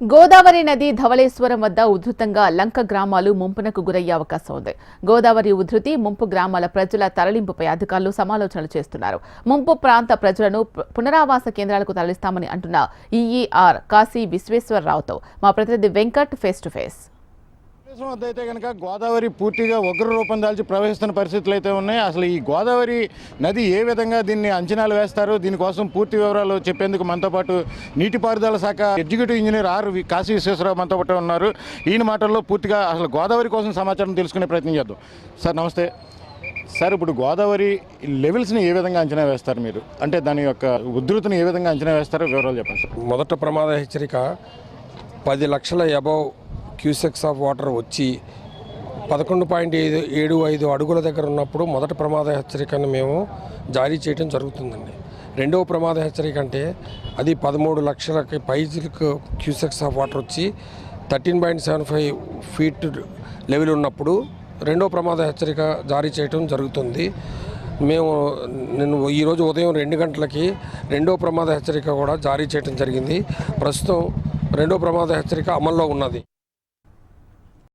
గోదావరి నది ధవళేశ్వరం వద్ద ఉధృతంగా లంక గ్రామాలు ముంపునకు గురయ్యే అవకాశం ఉంది. గోదావరి ఉధృతి ముంపు గ్రామాల ప్రజల తరలింపుపై అధికారులు సమాలోచనలు చేస్తున్నారు. ముంపు ప్రాంత ప్రజలను పునరావాస కేంద్రాలకు తరలిస్తామని అంటున్న ఈఈఆర్ కాశీ విశ్వేశ్వరరావుతో మా ప్రతినిధి వెంకట్ ఫేస్ టు ఫేస్ దేశం వద్ద అయితే కనుక గోదావరి పూర్తిగా ఉగ్ర రూపం దాల్చి ప్రవహిస్తున్న పరిస్థితులు అయితే ఉన్నాయి. అసలు ఈ గోదావరి నది ఏ విధంగా దీన్ని అంచనాలు వేస్తారు దీనికోసం పూర్తి వివరాలు చెప్పేందుకు మనతో పాటు నీటిపారుదల శాఖ executive engineer R V- Kasi Visweswararao మనతో పాటు ఉన్నారు. ఈయన మాటల్లో పూర్తిగా అసలు గోదావరి కోసం సమాచారం తెలుసుకునే ప్రయత్నం చేద్దాం. సార్ నమస్తే. సార్ ఇప్పుడు గోదావరి లెవెల్స్ని ఏ విధంగా అంచనా వేస్తారు మీరు? అంటే దాని యొక్క ఉధృతిని ఏ విధంగా అంచనా వేస్తారో వివరాలు చెప్పండి సార్. మొదట ప్రమాద హెచ్చరిక పది లక్షల అబౌవ్ క్యూసెక్స్ ఆఫ్ వాటర్ వచ్చి పదకొండు పాయింట్ ఐదు ఏడు ఐదు అడుగుల దగ్గర ఉన్నప్పుడు మొదటి ప్రమాద హెచ్చరికను మేము జారీ చేయడం జరుగుతుందండి. రెండవ ప్రమాద హెచ్చరిక అంటే అది పదమూడు లక్షలకి పైజులకు క్యూసెక్స్ ఆఫ్ వాటర్ వచ్చి thirteen point seven five feet level ఉన్నప్పుడు రెండో ప్రమాద హెచ్చరిక జారీ చేయడం జరుగుతుంది. మేము నేను ఈరోజు ఉదయం రెండు గంటలకి రెండో ప్రమాద హెచ్చరిక కూడా జారీ చేయడం జరిగింది. ప్రస్తుతం రెండో ప్రమాద హెచ్చరిక అమల్లో ఉన్నది.